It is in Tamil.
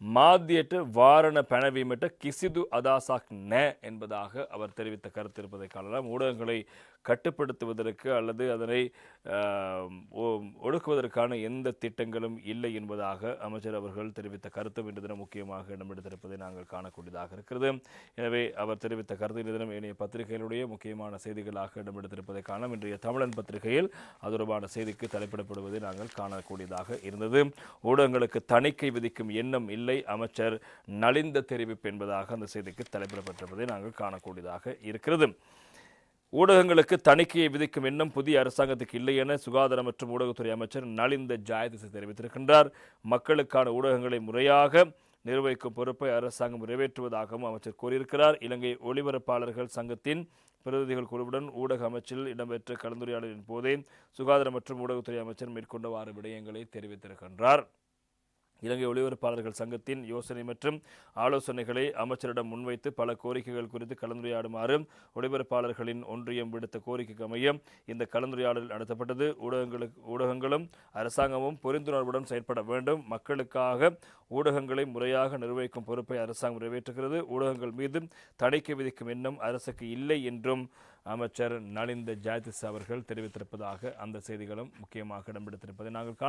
மாத்தியட்டு வாரண பணவீமட்ட கிசிது அதாசாக் ந என்பதாக அவர் தெரிவித்த கருத்து இருப்பதை காணலாம். ஊடகங்களை கட்டுப்படுத்துவதற்கு அல்லது அதனை ஓ ஒடுக்குவதற்கான எந்த திட்டங்களும் இல்லை என்பதாக அமைச்சர் அவர்கள் தெரிவித்த கருத்தும் இன்று தினம் முக்கியமாக இடம்பெடுத்திருப்பதை நாங்கள் காணக்கூடியதாக இருக்கிறது. எனவே அவர் தெரிவித்த கருத்து இன்று தினம் ஏனைய பத்திரிகைகளுடைய முக்கியமான செய்திகளாக இடம்பெடுத்திருப்பதை காணும் இன்றைய தமிழன் பத்திரிகையில் அது தொடர்பான செய்திக்கு தலைப்பிடப்படுவதை நாங்கள் காணக்கூடியதாக இருந்தது. ஊடகங்களுக்கு தணிக்கை விதிக்கும் எண்ணம் இல்லை. அமைச்சர் நலிந்த தெரிவிப்பு என்பதாக அந்த செய்திக்கு தலைப்பிடப்பட்டிருப்பதை நாங்கள் காணக்கூடியதாக இருக்கிறது. ஊடகங்களுக்கு தணிக்கையை விதிக்கும் எண்ணம் புதிய அரசாங்கத்துக்கு இல்லை என சுகாதார மற்றும் ஊடகத்துறை அமைச்சர் நலிந்த ஜாயதிசை தெரிவித்திருக்கின்றார். மக்களுக்கான ஊடகங்களை முறையாக நிர்வகிக்கும் பொறுப்பை அரசாங்கம் நிறைவேற்றுவதாகவும் அமைச்சர் கூறியிருக்கிறார். இலங்கை ஒளிபரப்பாளர்கள் சங்கத்தின் பிரதிநிதிகள் குழுவுடன் ஊடக அமைச்சில் இடம்பெற்ற கலந்துரையாடலின் போதே சுகாதார மற்றும் ஊடகத்துறை அமைச்சர் மேற்கொண்டவாறு விடயங்களை தெரிவித்திருக்கின்றார். இலங்கை ஒளிபரப்பாளர்கள் சங்கத்தின் யோசனை மற்றும் ஆலோசனைகளை அமைச்சரிடம் முன்வைத்து பல கோரிக்கைகள் குறித்து கலந்துரையாடுமாறு ஒளிபரப்பாளர்களின் ஒன்றியம் விடுத்த கோரிக்கைக்கு அமைய இந்த கலந்துரையாடல் நடத்தப்பட்டது. ஊடகங்களுக்கு ஊடகங்களும் அரசாங்கமும் புரிந்துணர்வுடன் செயற்பட வேண்டும். மக்களுக்காக ஊடகங்களை முறையாக நிர்வகிக்கும் பொறுப்பை அரசாங்கம் நிறைவேற்றுகிறது. ஊடகங்கள் மீது தடைக்கு விதிக்கும் எண்ணம் அரசுக்கு இல்லை என்றும் அமைச்சர் நலிந்த ஜாதிஸ் அவர்கள் தெரிவித்திருப்பதாக அந்த செய்திகளும் முக்கியமாக இடம்பெடுத்திருப்பதை நாங்கள்